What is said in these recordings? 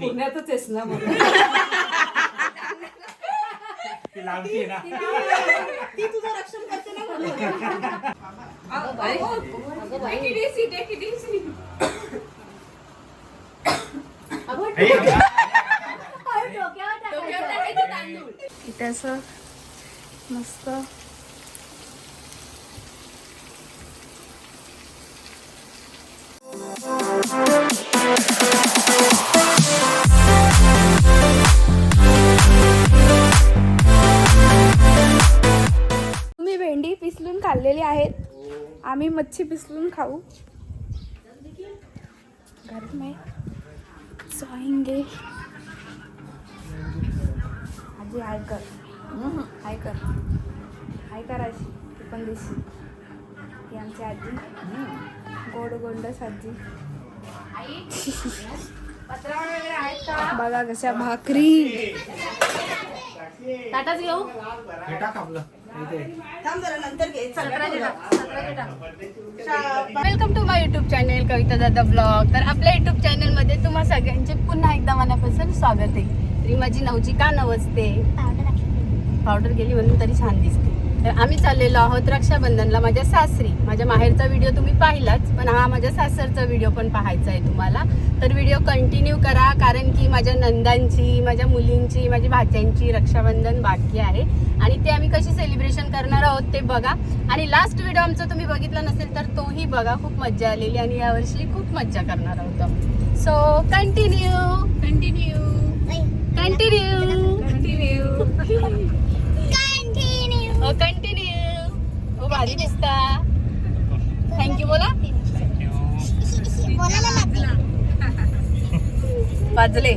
पुण्यातच आहेस ना मग ती लांबची आहे ना. ती तुझं रक्षण करते ना म्हणून. अरे डोक्यावर टाकायचं. इथे असं मस्त. तुम्ही भेंडी पिसलून खाल्लेली आहेत. आम्ही मच्छी पिसलून खाऊ. घर में जाएंगे आजी हाय कर. हाय कर. हाय करायची ती पण दिशी ही आमची आजी. गोड गोंडस आजी. बघा कशा भाकरी. ताटाच घेऊ? हे. Welcome to my YouTube channel Kavita दादा ब्लॉग तर आपल्या युट्यूब चॅनलमध्ये तुम्हा सगळ्यांचे पुन्हा एकदा मनापासून स्वागत आहे. तरी माझी नवची का नवसते पावडर गेली म्हणून तरी छान दिसते. तर आम्ही चाललेलो आहोत रक्षाबंधनला माझ्या सासरी. माझ्या माहेरचा व्हिडिओ तुम्ही पाहिलाच पण हा माझ्या सासरचा व्हिडिओ पण पाहायचा आहे तुम्हाला. तर व्हिडिओ कंटिन्यू करा कारण की माझ्या नंदांची माझ्या मुलींची माझ्या भाच्यांची रक्षाबंधन बाकी आहे. आणि ते आम्ही कशी सेलिब्रेशन करणार आहोत ते बघा. आणि लास्ट व्हिडिओ आमचा तुम्ही बघितला नसेल तर तोही बघा. खूप मज्जा आलेली आणि यावर्षी खूप मज्जा करणार आहोत आम्ही. So continue continue continue continue हो कंटिन्यू हो भारी दिसता थँक्यू बोला वाजले.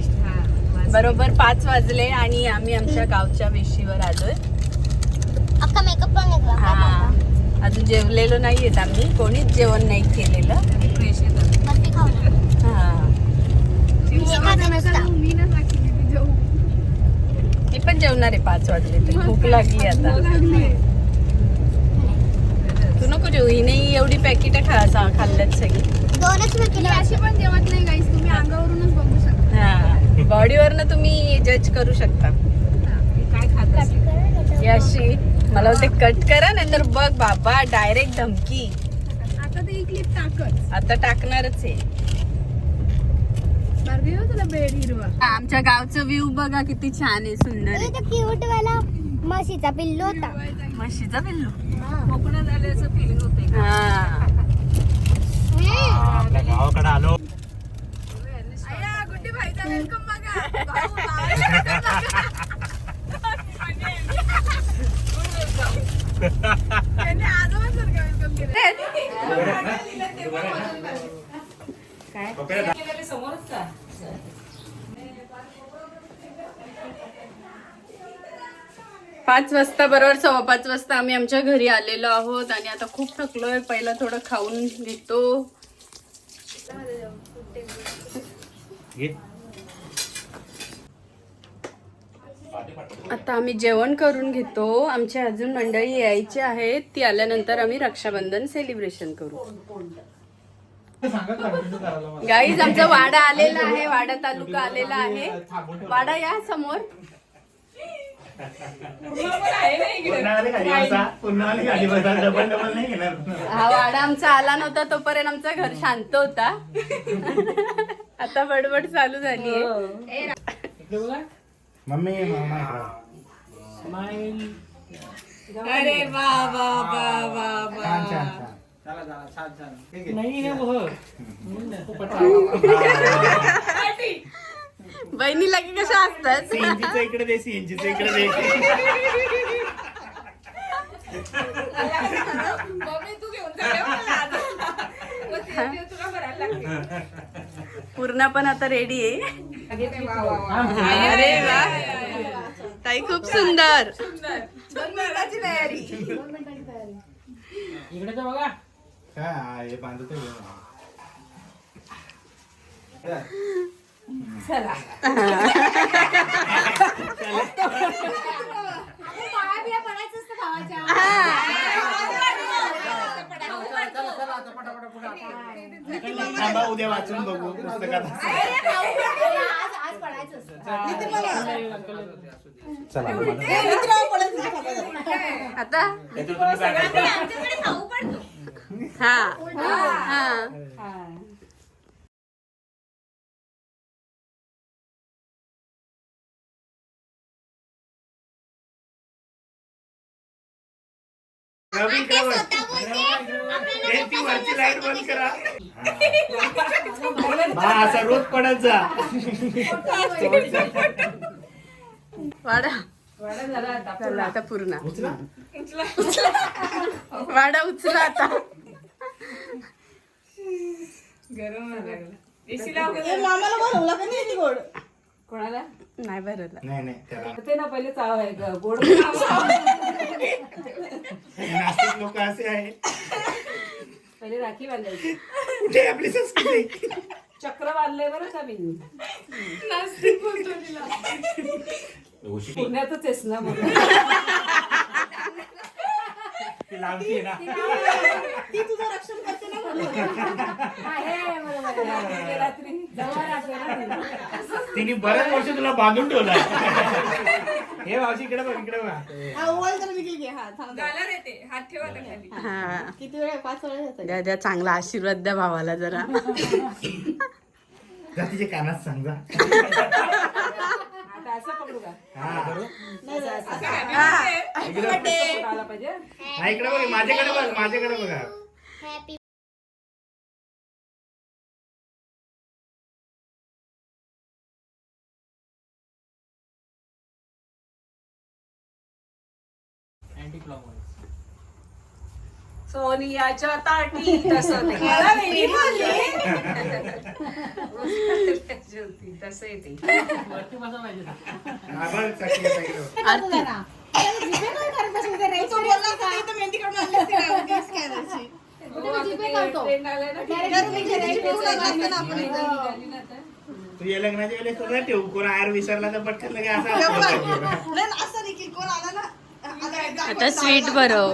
बरोबर पाच वाजले आणि आम्ही आमच्या गावच्या वेशीवर आलोय. हा. अजून जेवलेलो नाहीयेत आम्ही. कोणीच जेवण नाही केलेलं. बर्फी खाऊ ना. हा. मी पण जेवणार आहे पाच वाजले तर. भूक लागली आता. तू नको जेवू. ही नाही एवढी पॅकेट खा खाल्ल्यात सगळी. दोनच मी केली अशी पण जेवत नाही गाईस तुम्ही अंगावरूनच बघू शकता. हा. बॉडीवरनं तुम्ही जज करू शकता. ही अशी मला वाटते कट करा नाहीतर बघ बाबा डायरेक्ट धमकी. आता ते ही क्लिप टाकच आता टाकणारच आहे. हो तुला बेड हिरवा. आमच्या गावचं व्ह्यू बघा किती छान आहे सुंदर आहे. तो क्यूट वाला म्हशीचा पिल्लू होता. म्हशीचा पिल्लू? कोकणात आल्याचं फिलिंग होते हा. गावाकडे आलो. भाईचा वेलकम बघा. भाऊ, त्यांनी आजोबांसारखं केलं. समोरच का पाच वाजता बरोबर सव्वा पाच वाजता आम्ही आमच्या घरी आलेलो आहोत आणि आता खूप थकलोय. पहिला थोडं खाऊन घेतो. आता आम्ही जेवण करून घेतो. आमची अजून मंडळी यायची आहेत ती आल्यानंतर आम्ही रक्षाबंधन सेलिब्रेशन करू. गाईज आमचा वाडा आलेला आहे. वाडा तालुका आलेला आहे. वाडा या समोर. हा वाडा आमचा आला नव्हता तोपर्यंत आमचं घर शांत होता. आता बडबड चालू झाली आहे. मम्मी मामा अरे वा वा वा वा छान छान छान बहिणी लगे कशा असतात? सीएनजीचं इकडे दे सीएनजीचं इकडे दे. पूर्ण पण आता रेडी आहे. अरे वा. ताई खूप सुंदर. काय हे बांधतो पाया बिया पडायचं असतं भावाच्या थांबा उद्या वाचून बघू पुस्तकात. आज आज चला आता? तुम्ही काय करता? हा. हा. वरची लाइट बंद करा. हा असा रोज पडत जा. वाडा. आता पूर्ण. उचला वाडा उचला आता. गरम लागला. एसी लाव मामाला बोलवलं का नाही गोड? कोणाला? नाही भरला नाही नाही त्याला. ते ना पहिले चाव आहे ग- गोड नाशिक लोक असे आहेत पहिले राखी बांधायची. कुठे आपली संस्कृती? चक्र बांधलंय बरं का मी. पुण्यातच आहेस ना मग. ती लांबची आहे ना. ती तुझं रक्षण करते. तिने बऱ्याच वर्ष तुला बांधून ठेवलाय. हे मावशी इकडे बघ इकडे बघ. हा, हा हा. किती वेळ पाच वेळा जातात द्या द्या चांगला आशीर्वाद द्या भावाला जरा. जा तिच्या कानात सांग जा. आता असं पकडू का? हा. इकडे आला पाहिजे? हा, इकडे बघ माझ्याकडे बघ माझ्याकडे बघा. सोनियाच्या ताटी तसं ते. मला वेगळी बोलली. तसं येते हा. तुझ्या लग्नाच्या वेळेस सगळं ठेवू कोण आयर विसरला तर पटकन लगे असं असं नाही ना, असं नाही की कोण आला ना आता स्वीट भरव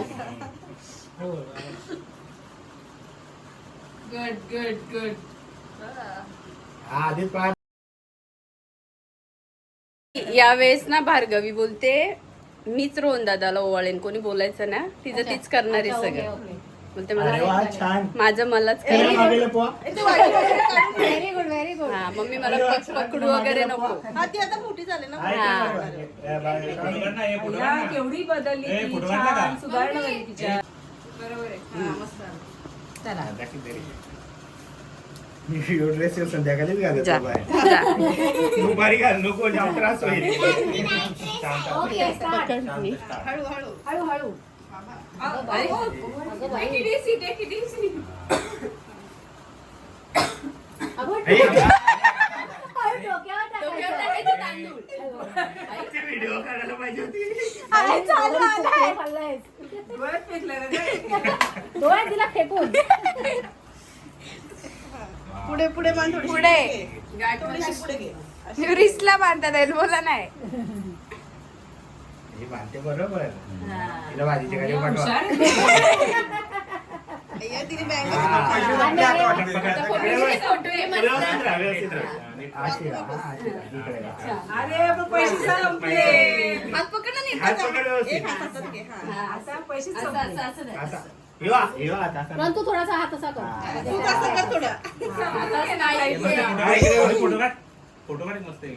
गुड गुड गुड हा आधीच पाय यावेळेस ना भार्गवी बोलते मीच रोहन दादाला ओवाळेन कोणी बोलायचं ना तिचं तीच करणार आहे सगळं. बोलते मला छान. माझं मलाच. व्हेरी गुड व्हेरी गुड हा मम्मी मला पक- पकडू वगैरे नको. आता मोठी झाली ना. हा. केवढी बदलली? छान सुधारणा झाली तिच्या बरोबर आहे. हा मस्त चला. ड्रेस संध्याकाळीच घालतो. दुपारी घाल नको जाम त्रास होईल. शांत, शांत. व्हिडिओ पाहिजे होती दिला फेकून पुढे. पुढे मान पुढे. पुढे बांधतात येईल बोला नाही. हे बांधते बरोबर. तिला भाजीच्या गाडी पाठवा. हात पकड ना नीट हात त्याचा. पकड व्यवस्थित. एक हात हातात घे हा. आता पैसे संपले. असा. येऊ आ, येऊ आता असं. पण तू थोडासा हात असा कर. तू कसं कर थोडं. इकडे बघ. फोटो काढ. मस्त आहे.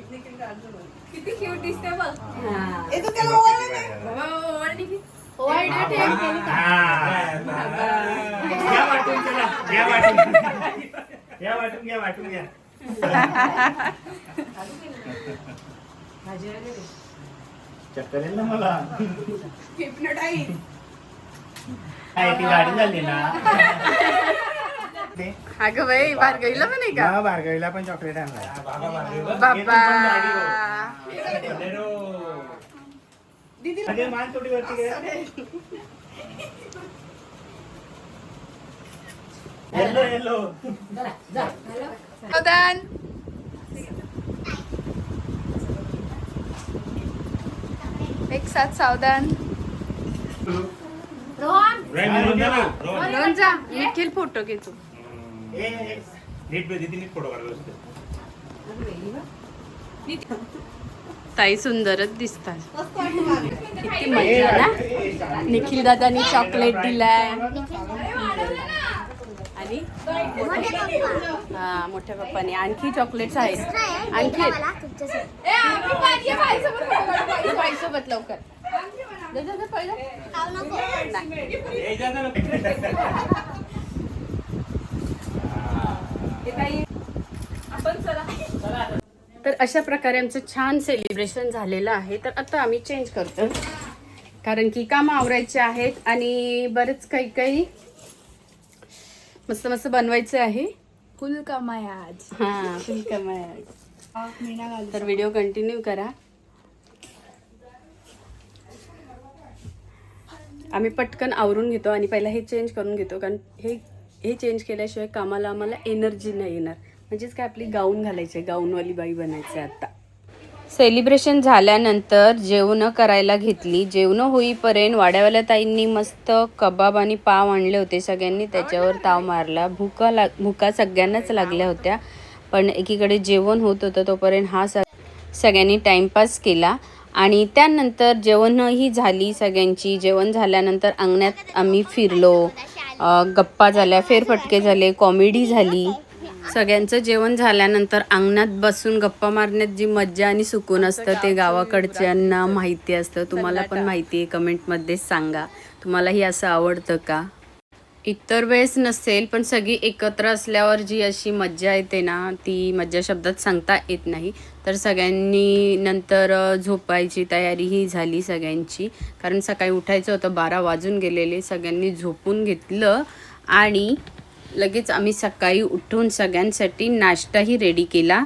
किती क्यूट दिसते बघ. हा. ए तू त्याला ओवाळलं नाही. हा, घ्या वाटून चला, घ्या वाटून. घ्या वाटून घ्या वाटून घ्या. भाजी वगैरे चक्कर येईल ना मला. काय ती गाडी झाली ना. अगं बाई भार्गवीला पण आहे का? हा, बारगावीला पण चॉकलेट आणलाय. बाबा. बलेरो. अगे मान थोडी वरती येलो सावधान एक साथ सावधान. रोहन. जा निखिल फोटो घे तू. ए, ए, नीट नीट फोटो काढ व्यवस्थित. ताई सुंदरच दिसतात. किती मजा ना? निखिल दादानी चॉकलेट दिलाय. आणि? हा मोठ्या पप्पाने. आणखी चॉकलेट्स आहेत. आणखी? सोबत लवकर पहिलं. नाही. तर अशा प्रकारे आमचं छान सेलिब्रेशन झालेलं आहे. तर आता आम्ही चेंज करतो. कारण की कामं आवरायचे आहेत आणि बरेच काही काही मस्त मस्त बनवायचे आहे. फुल कमाय आज. हा फुल. मीना घालू तर व्हिडिओ कंटिन्यू करा. आम्ही पटकन आवरून घेतो आणि पहिला हे चेंज करून घेतो. कारण हे हे चेंज केल्याशिवाय कामाला आम्हाला एनर्जी नाही येणार. म्हणजेच काय आपली गाऊन घालायची आहे गाऊनवाली बाई बनायचे आहे आता. सेलिब्रेशन झाल्यानंतर जेवणं करायला घेतली. जेवणं होईपर्यंत वाड्यावाल्या ताईंनी मस्त कबाब आणि पाव आणले होते सगळ्यांनी. त्याच्यावर ताव मारला. भुका लाग भुका सगळ्यांनाच लागल्या होत्या. पण एकीकडे जेवण होत होतं तोपर्यंत हा सग सगळ्यांनी टाईमपास केला. आणि त्यानंतर जेवणही झाली सगळ्यांची. जेवण झाल्यानंतर अंगणात आम्ही फिरलो. गप्पा झाल्या फेरफटके झाले कॉमेडी झाली. सगळ्यांचं जेवण झाल्यानंतर अंगणात बसून गप्पा मारण्यात जी मज्जा आणि सुकून असतं ते गावाकडच्यांना माहिती असतं. तुम्हाला पण माहिती आहे कमेंटमध्ये सांगा. तुम्हालाही असं आवडतं का? इतर वेळेस नसेल पण सगळी एकत्र असल्यावर जी अशी मज्जा येते ना ती मज्जा शब्दात सांगता येत नाही. तर सगळ्यांनी नंतर झोपायची तयारीही झाली सगळ्यांची. कारण सकाळी उठायचं होतं बारा वाजून गेलेले. सगळ्यांनी झोपून घेतलं. आणि लगेच आम्ही सकाळी उठून सगळ्यांसाठी नाश्ताही रेडी केला.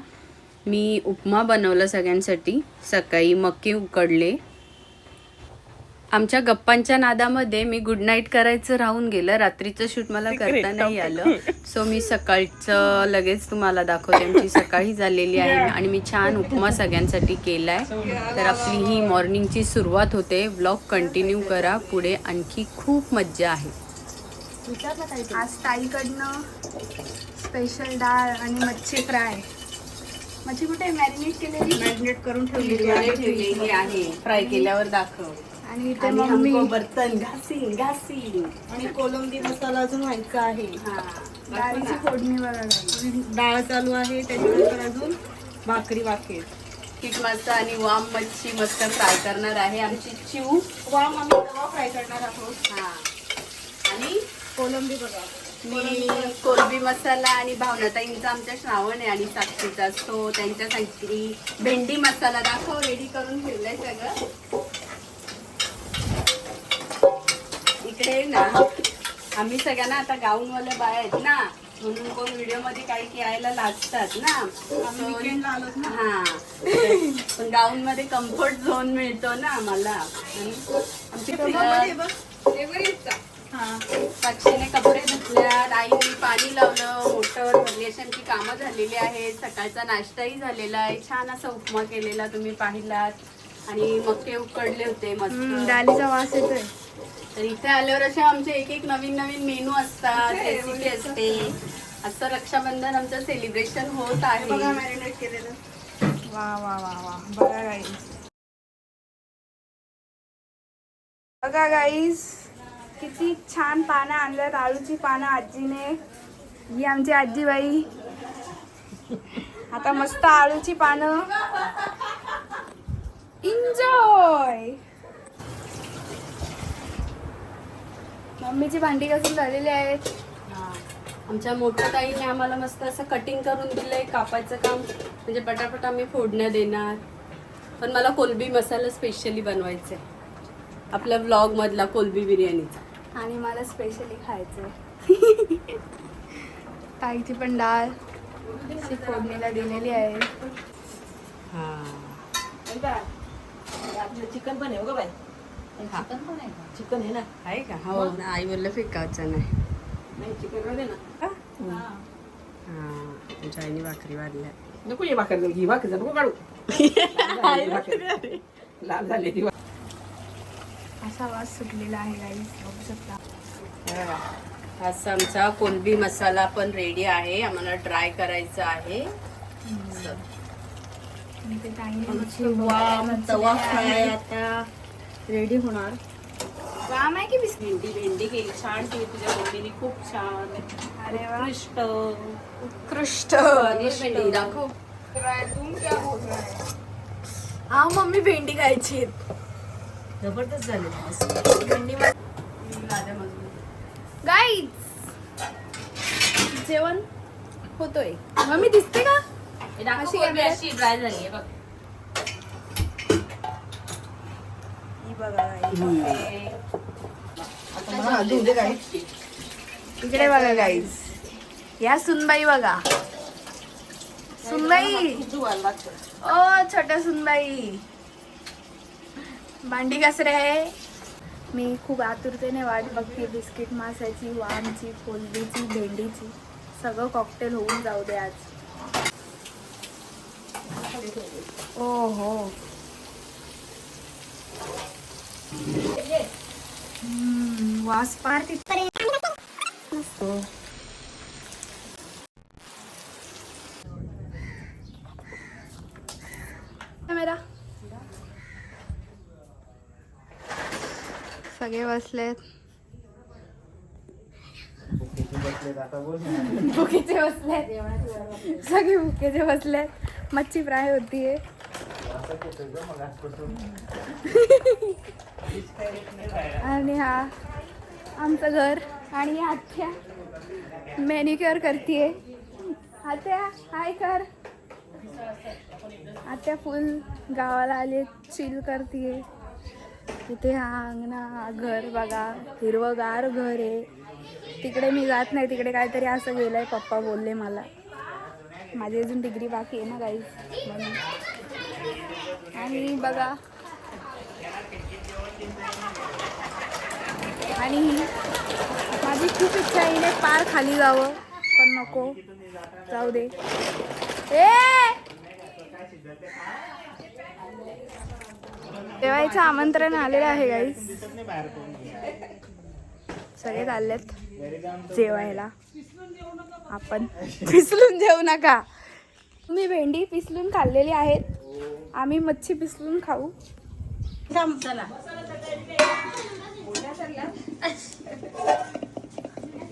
मी उपमा बनवला सगळ्यांसाठी. सकाळी मके उकडले. आमच्या गप्पांच्या नादामध्ये मी गुड नाईट करायचं राहून गेलं. रात्रीचं शूट मला करता नाही आलं. सो मी सकाळचं लगेच तुम्हाला दाखवते. आमची सकाळी झालेली आहे. आणि मी छान उपमा सगळ्यांसाठी केलाय. तर आपली ही मॉर्निंगची सुरुवात होते. ब्लॉग कंटिन्यू करा. पुढे आणखी खूप मज्जा आहे. आज ताईकडनं स्पेशल डाळ आणि मच्छी फ्राय. मच्छी कुठे? मॅरिनेट केलेली? मॅरिनेट करून ठेवलेली ठेवलेली आहे. फ्राय केल्यावर दाखव. आणि इथे हमको बर्तन घासीन घासीन. आणि कोलंबी मसाला अजून व्हायचा आहे. हा. डाळीची फोडणी बघा. डाळ चालू आहे त्याच्यानंतर अजून भाकरी वाकेल. पीठ मस्त आणि वाम मच्छी मस्त फ्राय करणार आहे आमची चिव वाम आम्ही रवा फ्राय करणार आहोत. हा. आणि कोलंबी बघा. मी कोलबी मसाला आणि भावनाताईंचा आमच्या श्रावण आहे आणि साक्षीचा सो त्यांच्यासाठी भेंडी मसाला दाखव रेडी करून ठेवलाय सगळं. इकडे ना. आम्ही सगळ्यांना आता गाऊनवाल्या बाया आहेत ना. म्हणून कोण व्हिडिओमध्ये काही यायला लागतात ना. हा. पण गाऊन मध्ये कम्फर्ट झोन मिळतो ना आम्हाला. साक्षीने कपडे धुतल्यात आईने पाणी लावलं मोटर भरली अशी आमची कामं झालेली आहेत सकाळचा नाश्ताही झालेला आहे. छान असा उपमा केलेला तुम्ही पाहिलात. आणि मक्के उकडले होते मस्त. डाळीचा वास येतोय. तर इथे आल्यावर असे आमचे एक एक नवीन नवीन मेनू असतात रेसिपी असते. असं रक्षाबंधन आमचं सेलिब्रेशन होत आहे. बघा मॅरिनेट केलेलं. वा वा वा वा. बघा गाईज बघा गाईज किती छान पानं आणल्यात. आळूची पानं आजीने. ही आमची आजीबाई. आता मस्त आळूची पानं. एन्जॉय मम्मीची भांडी घासून झालेली आहेत. आमच्या मोठ्या ताईने आम्हाला मस्त असं कटिंग करून दिलंय कापायचं काम. म्हणजे पटापट आम्ही फोडण्या देणार. पण मला कोलबी मसाला स्पेशली बनवायचा आहे आपल्या ब्लॉगमधला कोलबी बिर्याणीचा. आणि मला स्पेशली खायचं ताईची पण डाळ अशी फोडणीला दिलेली आहे. हा. आपलं चिकन पण आहे बघा बाई. हा. चिकन आहे ना? आहे का? हो. ना आई बोललं फेकायचं नाही. नाही चिकन ना. हा? आईने भाकरी वाढल्या. नको ये भाकर ही भाकर नको काढू. लाल झाली ती असा वास सुटलेला आहे गाईज बघू शकता. असा आमचा कोलबी मसाला पण रेडी आहे. आम्हाला ट्राय करायचा आहे. तवा फ्राय आता रेडी होणार. वाम आहे की भेंडी भेंडी केली. छान केली तुझ्या मम्मीने. खूप छान. अरे उत्कृष्ट. उत्कृष्ट. भेंडी दाखव. तुम क्या बोल रहा है हा मम्मी भेंडी खायची. जबरदस्त झाले गाईज जेवण होतोय. मम्मी दिसते का? अशी अशी काय अशी ड्राय झाली आहे बघ. ही बघा इकडे बघा गाईज या सुनबाई बघा. सुनबाई. ओ छोट्या सुनबाई. भांडी कसरे आहे? मी खूप आतुरतेने वाट बघते बिस्किट मासाची वामची कोलबीची भेंडीची. सगळं कॉकटेल होऊन जाऊ दे आज. ओ हो वास पार तिथपर्यंत मेरा सगळे बसलेत. भुकेचे बसलेत सगळे भुकेचे बसलेत. मच्छी फ्राय होतीये. आणि हा आमचं घर आणि आत्या. मॅनिक्युअर करतीये. आत्या हाय कर. आत्या फुल गावाला आले चिल करतीये. इथे हा अंगणा घर बघा हिरवगार घर आहे. तिकडे मी जात नाही तिकडे काहीतरी असं गेलं आहे पप्पा बोलले मला. माझी अजून डिग्री बाकी आहे ना काही म्हणून. आणि बघा. आणि माझी खूप इच्छा आहे हिने पार खाली जावं पण नको. जाऊ दे. ए! तेव्हाचं आमंत्रण आलेलं आहे गाईस सगळे चाललेत जेवायला. आपण पिसलून जेवू नका. तुम्ही भेंडी पिसलून खाल्लेली आहेत. आम्ही मच्छी पिसलून खाऊ. चला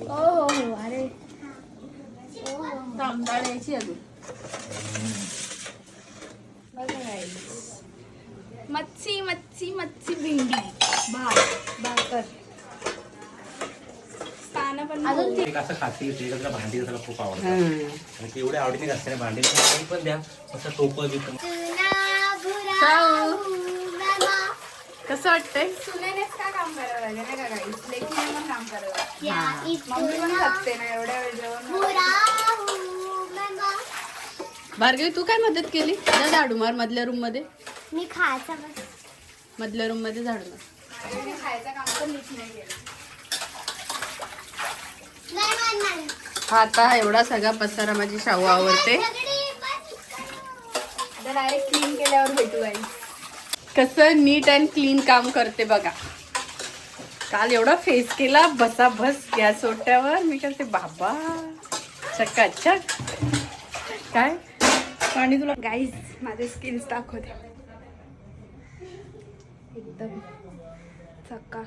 हो हो हो अरे तांदळाची अजून. मच्छी मच्छी मच्छी भेंडी. भात भाकर. स्थान पण अजून एक असं खाते ते त्याला भांडी घासायला खूप आवडतं आणि ते एवढ्या आवडीने घासते ना भांडी काही पण द्या. असं टोपं बिपं कसं वाटतंय? सुनेनेच का काम करावं लागेल नाही का काही लेकीने पण काम करावं लागेल. मम्मी पण खाते ना एवढ्या वेळ जेवण भार्गवी तू काय मदत केली? जा झाडू मार मधल्या रूममध्ये. मी खायचा बस. मधल्या रूममध्ये झाडू मार माझ्याने खायचं काम पण नीट नाही केलं नाही. म्हणणार हा आता एवढा सगळा पसारा माझी शाहू आवडते आता डायरेक्ट क्लीन केल्यावर भेटू कसं नीट अँड क्लीन काम करते बघा. काल एवढा फेस केला बसा बस गॅस ओट्यावर. मी करते बाबा चकाचक. काय? पाणी तुला गाईज माझे स्किल्स दाखवते. एकदम चक्का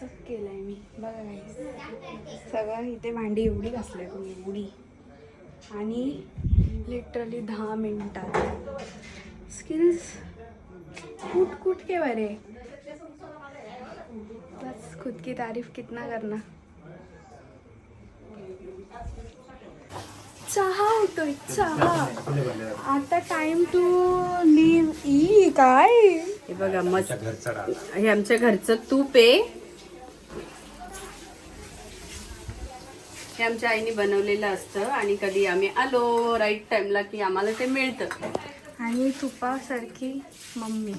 चक केलंय मी. बघा सगळं इथे भांडी एवढी घासले तुम्ही एवढी. आणि लिटरली दहा मिनिटात. स्किल्स कूट कूट के बरे. बस खुद की तारीफ कितना करना. चहा होतोय चहा. आता टाइम टू लीव ई काय? हे बघा मस्त. हे आमच्या घरचं तूप आहे. हे आमच्या आईने बनवलेलं असतं आणि कधी आम्ही आलो राईट टाइमला की आम्हाला ते मिळतं. आणि तुपासारखी मम्मी.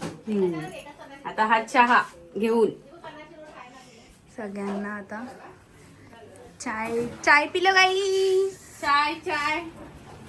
आता हा चहा घेऊन. सगळ्यांना आता चाय चाय पिलो गाई. चाय चाय.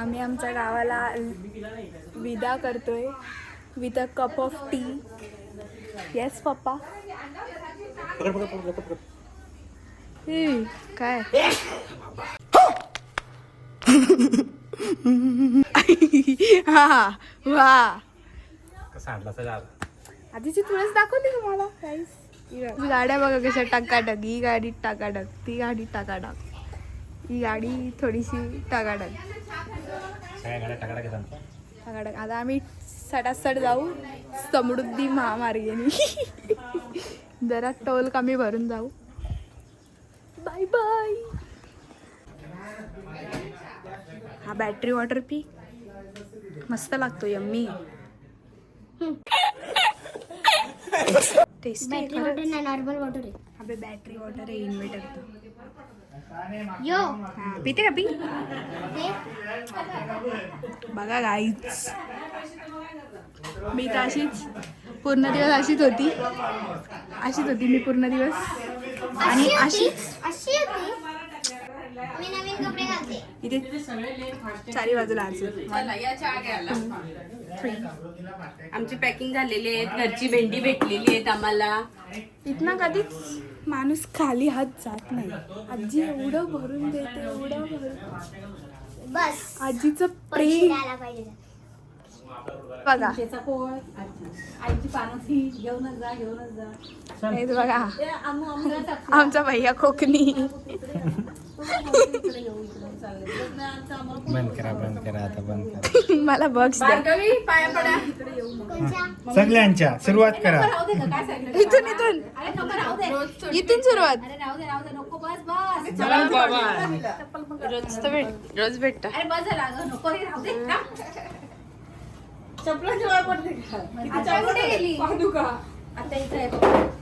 आम्ही आमच्या गावाला विदा करतोय with a cup of tea yes papa. हे, काय? हा वा. आधीची तुळस दाखवली तुम्हाला? गाड्या बघा कशा टाकाटक ही गाडी टाकाटक ती गाडी टाकाटक. ही गाडी थोडीशी आमच्या. टाकाटक आता आम्ही सटासट जाऊ समृद्धी महामार्गेने. जरा टोल कमी भरून जाऊ. बाय बाय हा बॅटरी वॉटर पी. मस्त लागतो यम्मी. टेस्टी बॅटरी वॉटर नाही नॉर्मल वॉटर आहे. अबे बॅटरी वॉटर आहे इन्व्हर्टर यो. पिते का पी? बघा गाईच मी तर अशीच पूर्ण दिवस अशीच होती. अशीच होती मी पूर्ण दिवस. आणि अशी अशी होती अशी होती. मी नवीन कपडे घालते. इथे चारी बाजूला आमची पॅकिंग झालेली आहे घरची भेंडी भेटलेली आहेत आम्हाला. इथनं कधीच? माणूस खाली हात जात नाही. आजी एवढं भरून देते एवढं भरून. बस. आजीचं प्रेम. बघा. बघा. आमचा भैया कोकणी. बंद करा बंद करा आता बंद करा. मला बॉक्स द्या. भार्गवी पाया पडा. कोणच्या सगळ्यांच्या सुरुवात करा. राहू दे काय सांगितलं? इथून इथून. अरे नको राहू दे. इथून सुरुवात. अरे राहू दे राहू दे नको बस बस. रोज तर भेट रोज भेटत. अरे बस झाला अगं नको राहू दे वाय पडते का आता कुठे गेली? पादुका. आता इथे आहे बघ.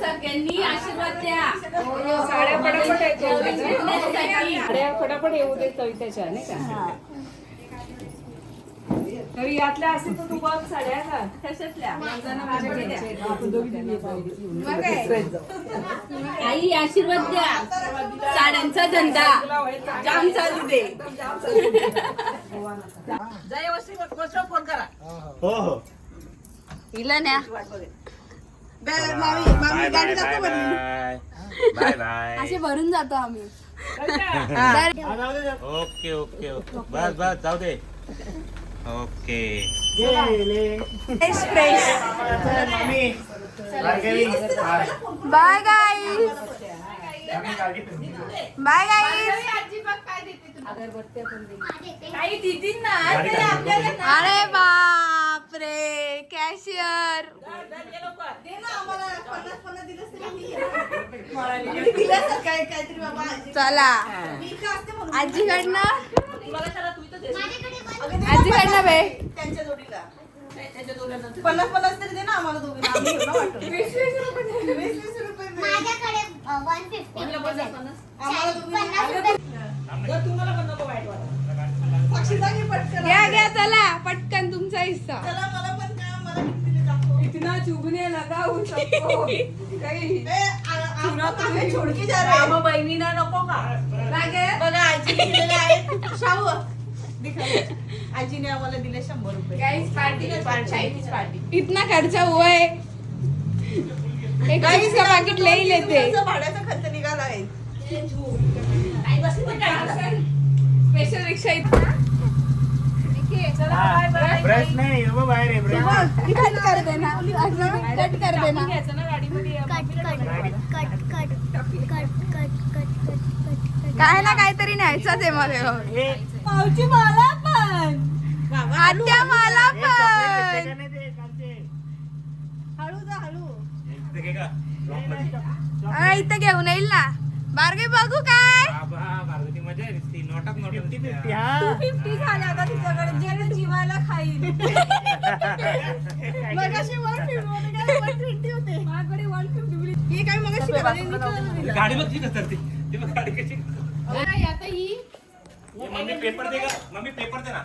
सगळ्यांनी आशीर्वाद द्या. साड्या पटापट येऊ दे भेटण्यासाठी. साड्या पटापट येऊ दे कविताच्या नाही का? तरी यातल्या तर तू बघ साड्या का कशातल्या. आई आशीर्वाद द्या. साड्यांचा धंदा. जाम चालू दे. हो हो. हिला न्या. Bye bye bye bye bye bye असे भरून जातो आम्ही. Okay okay okay. बस बस जाऊ दे. Okay fresh fresh bye guys bye guys अरे बाप रे कॅशियर चला. आजीकडनं आजीकडनं भेट त्यांच्या जोडीला. पन्नास पन्नास तरी दे ना आम्हाला दोघींना आम्ही घेऊ ना वाटून. वीस वीस रुपये दे. माझ्याकडे वन फिफ्टी आम्हाला दोघींना पन्नास रुपये. जर तुम्हाला पण नको वाईट वाटत. साक्षी जा की पटकन. घ्या घ्या चला पटकन तुमचा हिस्सा. चला मला पण का मला इतना चुभने लगा उन सबको काही छोडकी जा बहिणीना नको का? बघा दिलेले आहेत. शाहू आजीने आम्हाला दिले शंभर रुपये. चायनीज पार्टी इतना खर्चा हुआ है. एक चीज का पैकेट ले ही लेते. भाड्याचा खर्च निघाला आहे. स्पेशल रिक्षा कट कर काय ना काहीतरी न्यायचं आहे मला. पावची मला पण. आत्या मला पण. इथं घेऊन येईल ना. बारगे बघू काय? मजा आहे फिफ्टी झाला गाडी बघ कशी करते ती. बघ गाडी कशी. आता ही. ए, मम्मी पेपर दे का? मम्मी पेपर दे ना.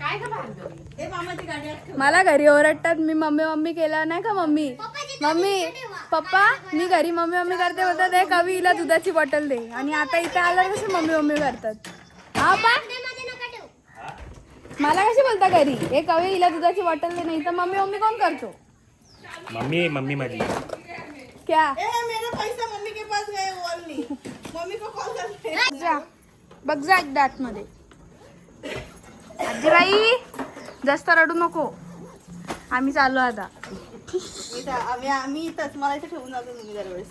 काय का बाहेर ए मामाची गाडी आत ठेव. मला घरी ओरडतात मी मम्मी मम्मी केलं नाही का मम्मी? मम्मी पप्पा मी घरी मम्मी मम्मी करते बोलतात "ए, कवी हिला दुधाची बॉटल दे. आणि आता इथे आलं कसे मम्मी मम्मी करतात? हा पा. मला कशी बोलता घरी? हे कवी हिला दुधाची बॉटल दे नाही तर मम्मी मम्मी कोण करतो? मम्मी मम्मी माझी क्या? ए मेरा पैसा मम्मी के पास गए ओनली मम्मी को कॉल करते जा। बघ जा एकदा आतमध्ये. आजीबाई जास्त रडू नको. आम्ही चाललो आता. इथं आम्ही आम्ही इथंच. मला इथे ठेवून जातो तुम्ही दरवेळेस.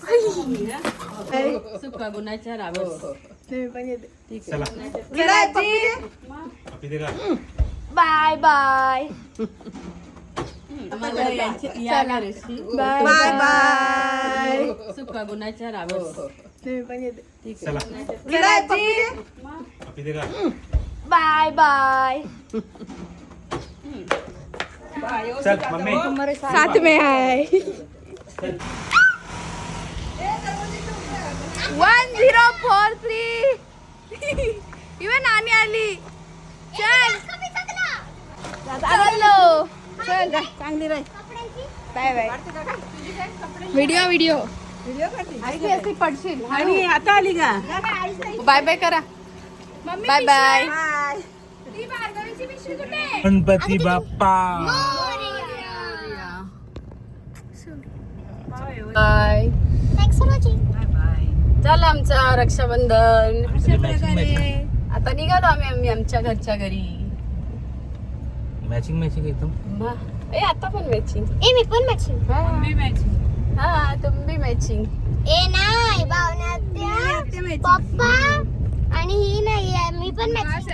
सुका गुणाच्या राबस चला. चला, आजी. पप्पी दे का बाय बाय. बाय बाय सुका गुणाच्या राबस चला चला, आजी. पप्पी दे का बाय बाय चल मम्मी साथ में है one zero four three even नानी आली चल चाललो चल चांगली राह. Bye bye. Video video. असे पडशील. आणि आता आली का? बाय बाय करा. Bye bye. Bye Ganpati Bappa. Bye. झालं आमचं रक्षाबंधन. आता निघालो आम्ही आम्ही आमच्या घरच्या घरी. मॅचिंग मॅचिंग एकदम. मग- ए आता पण मॅचिंग ए मी पण मॅचिंग हा. तुम्ही मॅचिंग ए नाही भावना पप्पा आणि ही नाही आहे मी पण मॅचिंग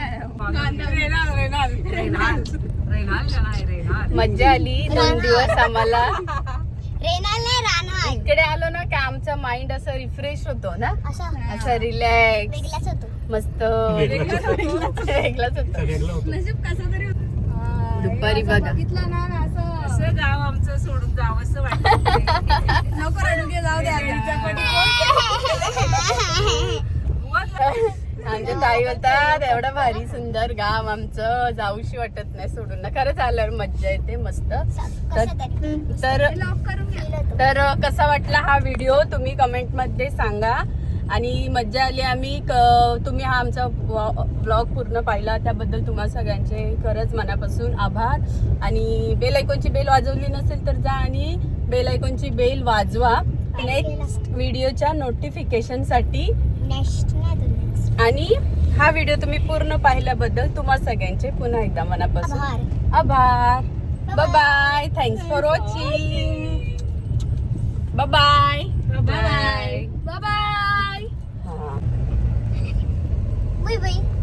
मज्जा आली. दोन दिवस आम्हाला. रेनाल नाही राणा इकडे आलो ना की आमचं माइंड असं रिफ्रेश होतो ना? असं. असं रिलॅक्स वेगळाच होतो. मस्त. वेगळंच होतं. वेगळाच होतं. वेगळं होतं. दुपारी बघा. असं. गाव आमचं सोडून जावं असं वाटतं नको रडू घे जाऊ दे आमच्या ताई होतात एवढं भारी सुंदर गाव आमचं जाऊशी वाटत नाही सोडून. ना खरंच आल्यावर मज्जा येते मस्त. तर तर. तर कसा वाटला हा व्हिडिओ तुम्ही कमेंटमध्ये सांगा. आणि मज्जा आली आम्ही. क- तुम्ही हा आमचा ब्लॉग पूर्ण पाहिला. त्याबद्दल तुम्हा सगळ्यांचे खरंच मनापासून आभार. आणि बेल आयकॉनची बेल वाजवली नसेल तर जा आणि बेल आयकॉनची बेल वाजवा. नेक्स्ट व्हिडिओच्या नोटिफिकेशनसाठी आणि हा व्हिडिओ तुम्ही पूर्ण पाहिल्याबद्दल तुम्हा सगळ्यांचे पुन्हा एकदा मनापासून आभार. आभार. Bye thanks for watching bye bye bye Wee wee.